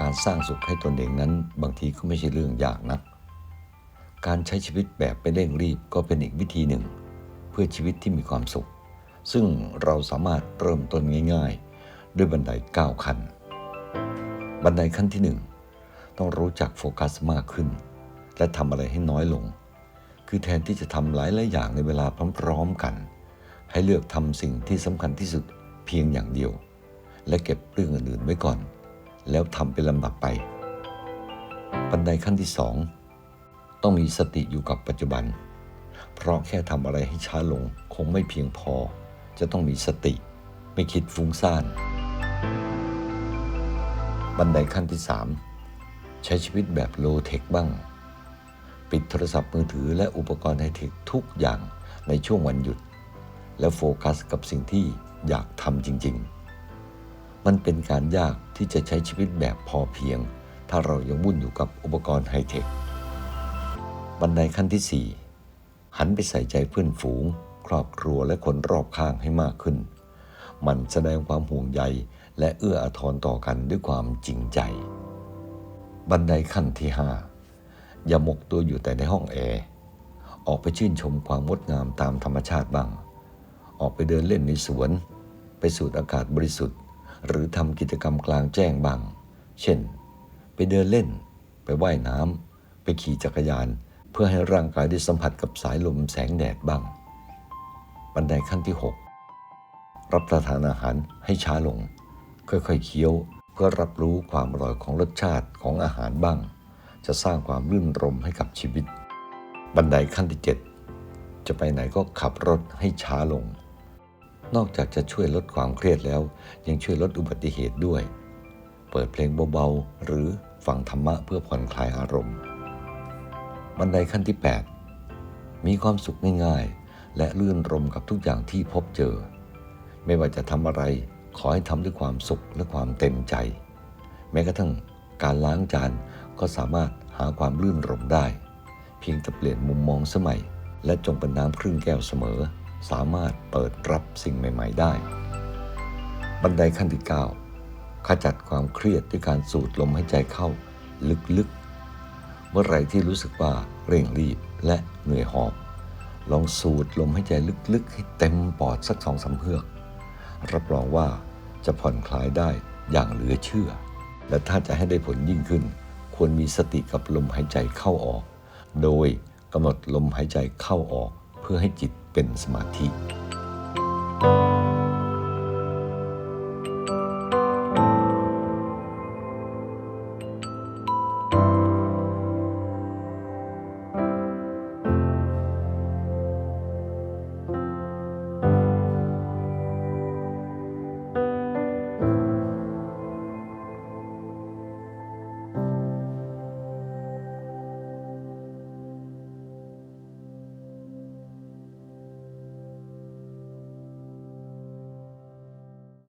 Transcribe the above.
การสร้างสุขให้ตนเองนั้นบางทีก็ไม่ใช่เรื่องยากนัก การใช้ชีวิตแบบไม่เร่งรีบก็เป็นอีกวิธีหนึ่ง เพื่อชีวิตที่มีความสุข ซึ่งเราสามารถเริ่มต้นง่าย ๆ ด้วยบันได9ขั้น บันไดขั้นที่ 1 ต้องรู้จักโฟกัสมากขึ้น และทำอะไรให้น้อยลง คือแทนที่จะทำหลายหลายอย่างในเวลาพร้อมๆกัน ให้เลือกทำสิ่งที่สำคัญที่สุดเพียงอย่างเดียว และเก็บเรื่องอื่นๆไว้ก่อน แล้วทำเป็นลำดับไป บันไดขั้นที่สองต้องมีสติอยู่กับปัจจุบัน เพราะแค่ทำอะไรให้ช้าลงคงไม่เพียงพอ จะต้องมีสติ ไม่คิดฟุ้งซ่าน บันไดขั้นที่สามใช้ชีวิตแบบโลเทคบ้าง ปิดโทรศัพท์มือถือและอุปกรณ์ไฮเทคทุกอย่างในช่วงวันหยุด แล้วโฟกัสกับสิ่งที่อยากทำจริง ๆ มันเป็นการยากที่จะใช้ชีวิตแบบพอเพียง ถ้าเรายังวุ่นอยู่กับอุปกรณ์ไฮเทค บันไดขั้นที่ 4 หันไปใส่ใจเพื่อนฝูง ครอบครัวและคนรอบข้างให้มากขึ้น มันแสดงความห่วงใยและเอื้ออาทรต่อกันด้วยความจริงใจ บันไดขั้นที่ 5 อย่าหมกตัวอยู่แต่ในห้องแอร์ออกไปชื่นชมความงดงามตามธรรมชาติบ้าง ออกไปเดินเล่นในสวน ไปสูดอากาศบริสุทธิ์ หรือทำกิจกรรมกลางแจ้งบ้าง เช่น ไปเดินเล่น ไปว่ายน้ำ ไปขี่จักรยาน เพื่อให้ร่างกายได้สัมผัสกับสายลมแสงแดดบ้าง บันไดขั้นที่ 6 รับประทานอาหารให้ช้าลง ค่อยๆเคี้ยว เพื่อรับรู้ความอร่อยของรสชาติของอาหารบ้าง จะสร้างความรื่นรมให้กับชีวิต บันไดขั้นที่ 7 จะไปไหนก็ขับรถให้ช้าลง นอกจากจะช่วยลดความเครียดแล้ว ยังช่วยลดอุบัติเหตุด้วย เปิดเพลงเบาๆ หรือฟังธรรมะเพื่อผ่อนคลายอารมณ์ บันไดขั้นที่ 8 มีความสุขง่ายๆ และลื่นรมกับทุกอย่างที่พบเจอ ไม่ว่าจะทำอะไร ขอให้ทำด้วยความสุขและความเต็มใจ แม้กระทั่งการล้างจานก็สามารถหาความลื่นรมได้ เพียงแต่เปลี่ยนมุมมองสมัย และจงเป็นน้ำครึ่งแก้วเสมอ สามารถเปิดรับสิ่งใหม่ ๆ ได้ บันไดขั้นที่ 9 ขจัดความเครียดด้วยการสูดลมหายใจเข้าลึกๆ เมื่อไรที่รู้สึกว่าเร่งรีบและเหนื่อยหอบ ลองสูดลมหายใจลึกๆ ให้เต็มปอดสักสองสามเฮือก รับรองว่าจะผ่อนคลายได้อย่างเหลือเชื่อ และถ้าจะให้ได้ผลยิ่งขึ้น ควรมีสติกับลมหายใจเข้าออก โดยกำหนดลมหายใจเข้าออก เพื่อให้จิตเป็นสมาธิ